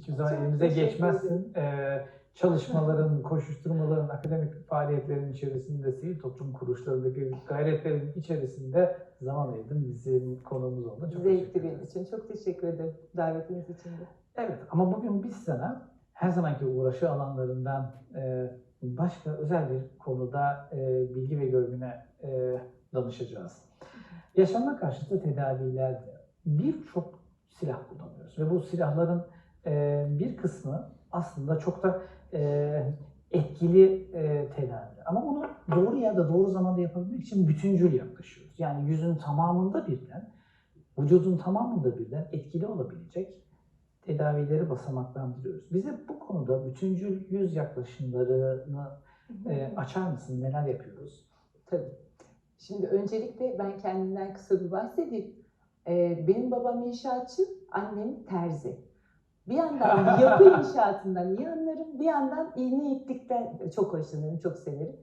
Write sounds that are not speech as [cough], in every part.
hiçbir zaman Çok elimize geçmezsin. Ee, çalışmaların, [laughs] koşuşturmaların, akademik faaliyetlerin içerisinde, sivil toplum kuruluşlarındaki gayretlerin içerisinde zaman ayırdın. Bizim konuğumuz oldu. Çok Zevkli teşekkür benim için. Çok teşekkür ederim davetiniz için de. Evet ama bugün biz sana her zamanki uğraşı alanlarından e, başka özel bir konuda e, bilgi ve görgüne e, danışacağız. Yaşamına karşıtı tedavilerde birçok silah kullanıyoruz ve bu silahların e, bir kısmı aslında çok da e, etkili e. Ama bunu doğru yerde doğru zamanda yapabilmek için bütüncül yaklaşıyoruz. Yani yüzün tamamında birden, vücudun tamamında birden etkili olabilecek tedavileri basamaklandırıyoruz. Bize bu konuda bütüncül yüz yaklaşımlarını e, açar mısın? Neler yapıyoruz? Tabii. Şimdi öncelikle ben kendimden kısa bir bahsedeyim. Benim babam inşaatçı, annem terzi. Bir yandan yapı inşaatından iyi anlarım, bir yandan iğne iplikten çok hoşlanırım, çok severim.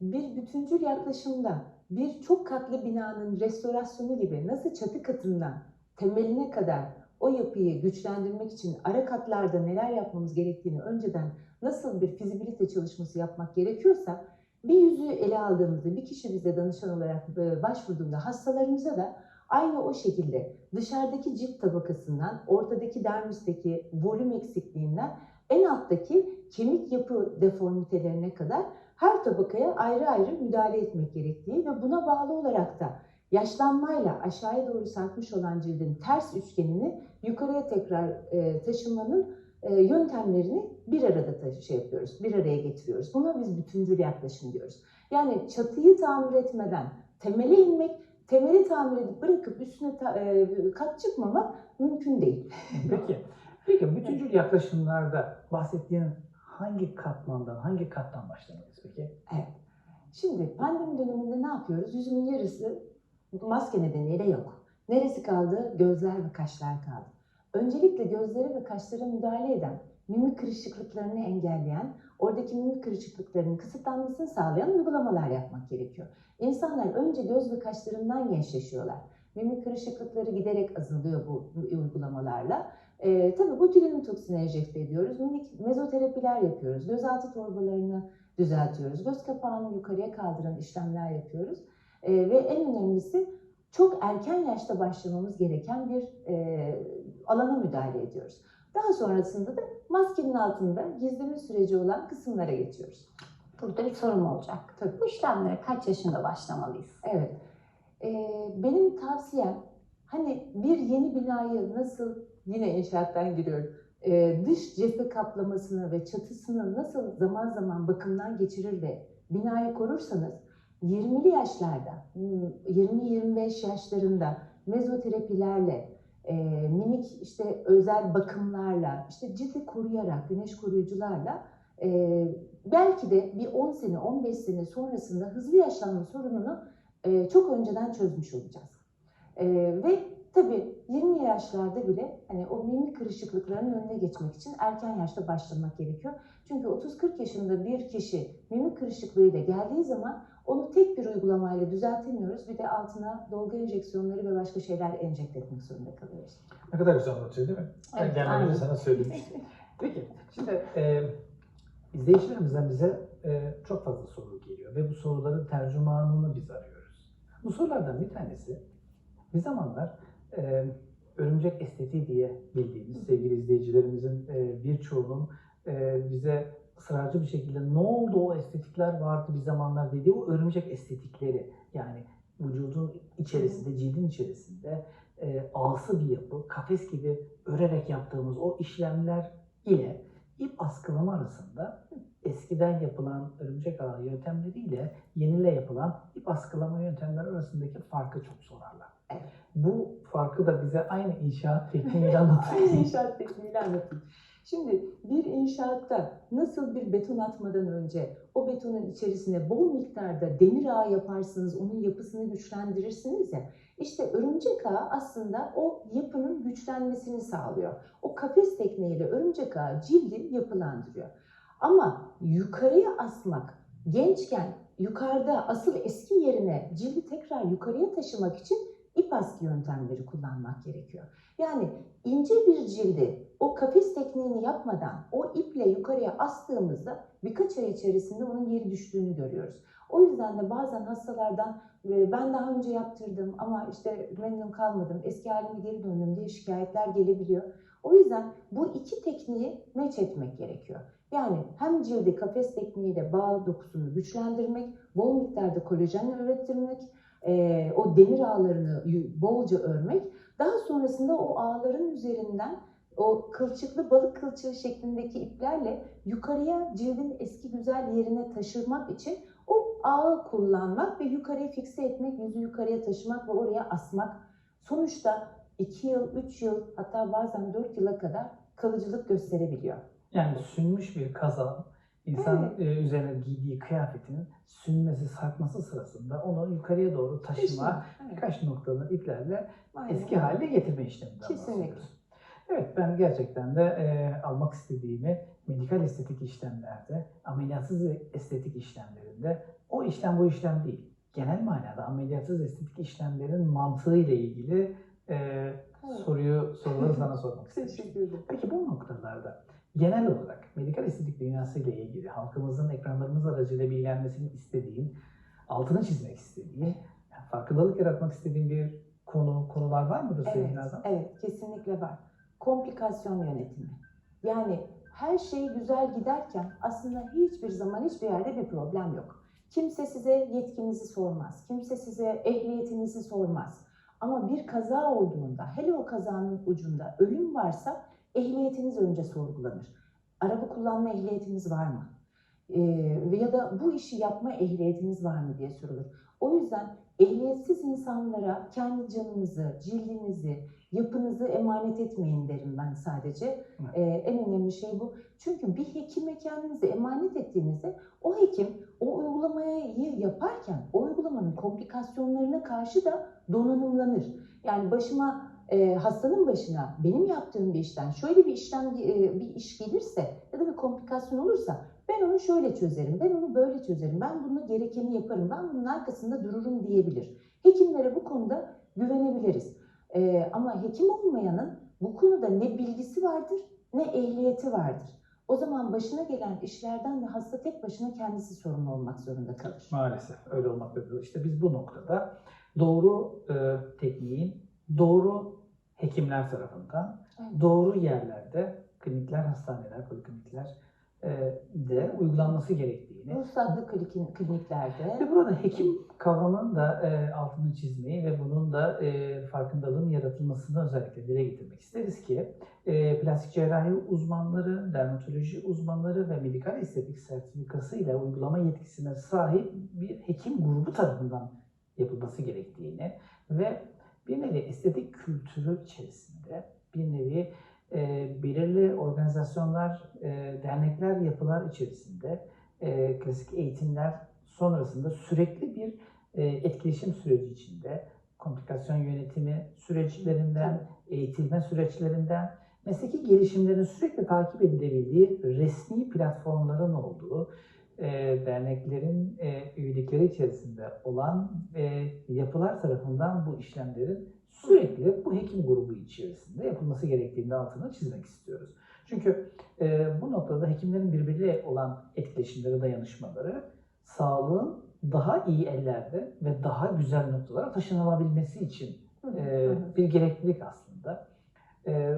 Bir bütüncül yaklaşımda bir çok katlı binanın restorasyonu gibi nasıl çatı katından temeline kadar o yapıyı güçlendirmek için ara katlarda neler yapmamız gerektiğini önceden nasıl bir fizibilite çalışması yapmak gerekiyorsa bir yüzüğü ele aldığımızda bir kişi bize danışan olarak başvurduğunda hastalarımıza da aynı o şekilde dışarıdaki cilt tabakasından, ortadaki dermisteki volüm eksikliğinden en alttaki kemik yapı deformitelerine kadar her tabakaya ayrı ayrı müdahale etmek gerektiği ve buna bağlı olarak da yaşlanmayla aşağıya doğru sarkmış olan cildin ters üçgenini yukarıya tekrar e, taşımanın e, yöntemlerini bir arada şey yapıyoruz, bir araya getiriyoruz. Buna biz bütüncül yaklaşım diyoruz. Yani çatıyı tamir etmeden temele inmek, temeli tamir edip bırakıp üstüne ta- e, kat çıkmamak mümkün değil. [laughs] Peki, peki bütüncül yaklaşımlarda bahsettiğin hangi katmandan, hangi kattan başlamalıyız peki? Şimdi pandemi döneminde ne yapıyoruz? Yüzümün yarısı maske nedeniyle yok. Neresi kaldı? Gözler ve kaşlar kaldı. Öncelikle gözlere ve kaşlara müdahale eden, mimik kırışıklıklarını engelleyen, oradaki mimik kırışıklıklarının kısıtlanmasını sağlayan uygulamalar yapmak gerekiyor. İnsanlar önce göz ve kaşlarından gençleşiyorlar. Mimik kırışıklıkları giderek azalıyor bu uygulamalarla. Ee, tabii botulinum toksini enjekte ediyoruz. Minik mezoterapiler yapıyoruz. Gözaltı torbalarını düzeltiyoruz. Göz kapağını yukarıya kaldıran işlemler yapıyoruz. Ee, ve en önemlisi çok erken yaşta başlamamız gereken bir e, alana müdahale ediyoruz. Daha sonrasında da maskenin altında gizleme süreci olan kısımlara geçiyoruz. Burada bir sorum olacak. Tabii. Bu işlemlere kaç yaşında başlamalıyız? Evet. Ee, benim tavsiyem hani bir yeni binayı nasıl yine inşaattan giriyorum. ee, dış cephe kaplamasını ve çatısını nasıl zaman zaman bakımdan geçirir ve binayı korursanız 20'li yaşlarda, hmm, 20-25 yaşlarında mezoterapilerle, e, minik işte özel bakımlarla, işte cildi koruyarak, güneş koruyucularla e, belki de bir 10 sene, 15 sene sonrasında hızlı yaşlanma sorununu e, çok önceden çözmüş olacağız. E, ve tabii 20 yaşlarda bile hani o mimik kırışıklıklarının önüne geçmek için erken yaşta başlamak gerekiyor. Çünkü 30-40 yaşında bir kişi mimik kırışıklığıyla geldiği zaman onu tek bir uygulamayla düzeltemiyoruz. Bir de altına dolgu enjeksiyonları ve başka şeyler enjekte etmek zorunda kalıyoruz. Ne kadar güzel anlatıyor değil mi? Ben Evet, gelmeden aynen. önce sana söylemiştim. Peki, şimdi e, izleyicilerimizden bize e, çok fazla soru geliyor ve bu soruların tercümanını biz arıyoruz. Bu sorulardan bir tanesi bir zamanlar e, örümcek estetiği diye bildiğimiz sevgili izleyicilerimizin e, birçoğunun e, bize ısrarcı bir şekilde ne oldu o estetikler vardı bir zamanlar dediği o örümcek estetikleri yani vücudun içerisinde, cildin içerisinde e, ağsı bir yapı, kafes gibi örerek yaptığımız o işlemler ile ip askılama arasında eskiden yapılan örümcek ağı yöntemleriyle yeniyle yapılan ip askılama yöntemleri arasındaki farkı çok sorarlar. Bu farkı da bize aynı inşaat tekniğiyle anlatır. Aynı inşaat tekniğiyle anlatayım. Şimdi bir inşaatta nasıl bir beton atmadan önce o betonun içerisine bol miktarda demir ağı yaparsınız, onun yapısını güçlendirirsiniz ya. İşte örümcek ağı aslında o yapının güçlenmesini sağlıyor. O kafes tekniğiyle örümcek ağı cildi yapılandırıyor. Ama yukarıya asmak, gençken yukarıda asıl eski yerine cildi tekrar yukarıya taşımak için el baskı yöntemleri kullanmak gerekiyor. Yani ince bir cildi o kafes tekniğini yapmadan o iple yukarıya astığımızda birkaç ay içerisinde onun geri düştüğünü görüyoruz. O yüzden de bazen hastalardan e, ben daha önce yaptırdım ama işte memnun kalmadım, eski halime geri döndüm diye şikayetler gelebiliyor. O yüzden bu iki tekniği meç etmek gerekiyor. Yani hem cildi kafes tekniğiyle bağ dokusunu güçlendirmek, bol miktarda kolajen ürettirmek, e, o demir ağlarını bolca örmek, daha sonrasında o ağların üzerinden o kılçıklı balık kılçığı şeklindeki iplerle yukarıya cildin eski güzel yerine taşırmak için o ağı kullanmak ve yukarıya fikse etmek, yüzü yukarıya taşımak ve oraya asmak. Sonuçta 2 yıl, 3 yıl hatta bazen 4 yıla kadar kalıcılık gösterebiliyor. Yani sünmüş bir kazan insan e, üzerine giydiği kıyafetin sünmesi, sarkması sırasında onu yukarıya doğru taşıma, Evet, birkaç noktalı iplerle aynen eski haline getirme işleminden Kesinlikle. Evet ben gerçekten de e, almak istediğimi medikal estetik işlemlerde, ameliyatsız estetik işlemlerinde o işlem bu işlem değil. Genel manada ameliyatsız estetik işlemlerin mantığı ile ilgili e, Evet. soruyu soruları [laughs] sana sormak ederim. Peki bu noktalarda genel olarak medikal estetik dünyası ile ilgili halkımızın ekranlarımız aracılığıyla bilgilenmesini istediğin, altını çizmek istediğin, yani farkındalık yaratmak istediğin bir konu, konular var mıdır Evet, sevgili Nazan? evet kesinlikle var. Komplikasyon yönetimi. Yani her şey güzel giderken aslında hiçbir zaman hiçbir yerde bir problem yok. Kimse size yetkinizi sormaz. Kimse size ehliyetinizi sormaz. Ama bir kaza olduğunda, hele o kazanın ucunda ölüm varsa ehliyetiniz önce sorgulanır. Araba kullanma ehliyetiniz var mı? Ve ya da bu işi yapma ehliyetiniz var mı diye sorulur. O yüzden ehliyetsiz insanlara kendi canınızı, cildinizi, yapınızı emanet etmeyin derim ben sadece. Evet. Ee, en önemli şey bu. Çünkü bir hekime kendinizi emanet ettiğinizde o hekim o uygulamayı yaparken o uygulamanın komplikasyonlarına karşı da donanımlanır. Yani başıma e, hastanın başına benim yaptığım bir işten şöyle bir işlem e, bir iş gelirse ya da bir komplikasyon olursa ben onu şöyle çözerim, ben onu böyle çözerim, ben bunu gerekeni yaparım, ben bunun arkasında dururum diyebilir. Hekimlere bu konuda güvenebiliriz. Ee, ama hekim olmayanın bu konuda ne bilgisi vardır ne ehliyeti vardır. O zaman başına gelen işlerden de hasta tek başına kendisi sorumlu olmak zorunda kalır. Maalesef öyle olmaktadır. İşte biz bu noktada doğru e, tekniğin doğru hekimler tarafından. Doğru yerlerde klinikler, hastaneler, poliklinikler e, de uygulanması gerektiğini. Ruhsatlı klinik- kliniklerde. Ve burada hekim kavramının da e, altını çizmeyi ve bunun da e, farkındalığın yaratılmasını özellikle dile getirmek isteriz ki e, plastik cerrahi uzmanları, dermatoloji uzmanları ve medikal estetik sertifikası ile uygulama yetkisine sahip bir hekim grubu tarafından yapılması gerektiğini ve bir nevi estetik kültürü içerisinde bir nevi e, belirli organizasyonlar, e, dernekler, yapılar içerisinde e, klasik eğitimler sonrasında sürekli bir e, etkileşim süreci içinde komplikasyon yönetimi süreçlerinden, eğitilme süreçlerinden, mesleki gelişimlerin sürekli takip edilebildiği resmi platformların olduğu, e, derneklerin e, üyelikleri içerisinde olan e, yapılar tarafından bu işlemlerin sürekli bu hekim grubu içerisinde yapılması gerektiğini altını çizmek istiyoruz. Çünkü e, bu noktada hekimlerin birbiriyle olan etkileşimleri, dayanışmaları sağlığın daha iyi ellerde ve daha güzel noktalara taşınılabilmesi için e, bir gereklilik aslında. E,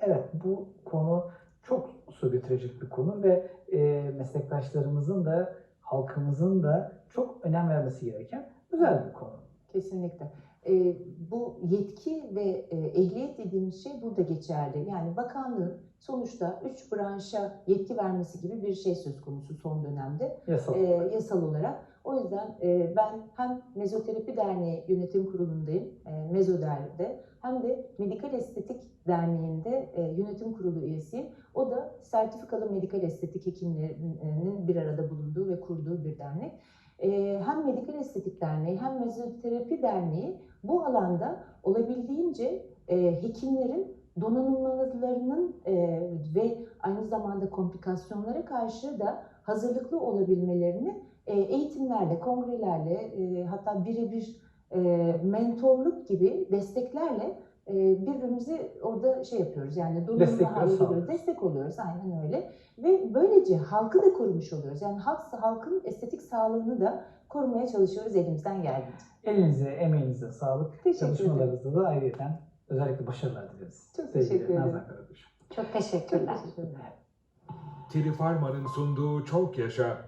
evet bu konu çok su götürecek bir konu ve e, meslektaşlarımızın da halkımızın da çok önem vermesi gereken özel bir konu. Kesinlikle. Ee, bu yetki ve e, ehliyet dediğimiz şey burada geçerli. Yani bakanlığın sonuçta üç branşa yetki vermesi gibi bir şey söz konusu son dönemde Yasal. e, yasal olarak. O yüzden e, ben hem Mezoterapi Derneği Yönetim Kurulu'ndayım, e, Mezoder'de, hem de Medikal Estetik Derneği'nde e, yönetim kurulu üyesiyim. O da sertifikalı medikal estetik hekimlerinin bir arada bulunduğu ve kurduğu bir dernek. E, hem Medikal Estetik Derneği hem Mezoterapi Derneği bu alanda olabildiğince e, hekimlerin donanımlarının e, ve aynı zamanda komplikasyonlara karşı da hazırlıklı olabilmelerini e, eğitimlerle, kongrelerle, e, hatta birebir e, mentorluk gibi desteklerle e, birbirimizi orada şey yapıyoruz. Yani durumda Destek hale sağlıyoruz. geliyoruz. Destek oluyoruz aynen öyle. Ve böylece halkı da korumuş oluyoruz. Yani halk, halkın estetik sağlığını da korumaya çalışıyoruz elimizden geldiğince. Elinize, emeğinize sağlık. Teşekkür. Çalışmalarınızda da ayrıyeten özellikle başarılar dileriz. Çok Sevgili teşekkür ederim. Nazan Karakuş. Çok teşekkürler. Çok teşekkür ederim. Trifarma'nın sunduğu Çok Yaşa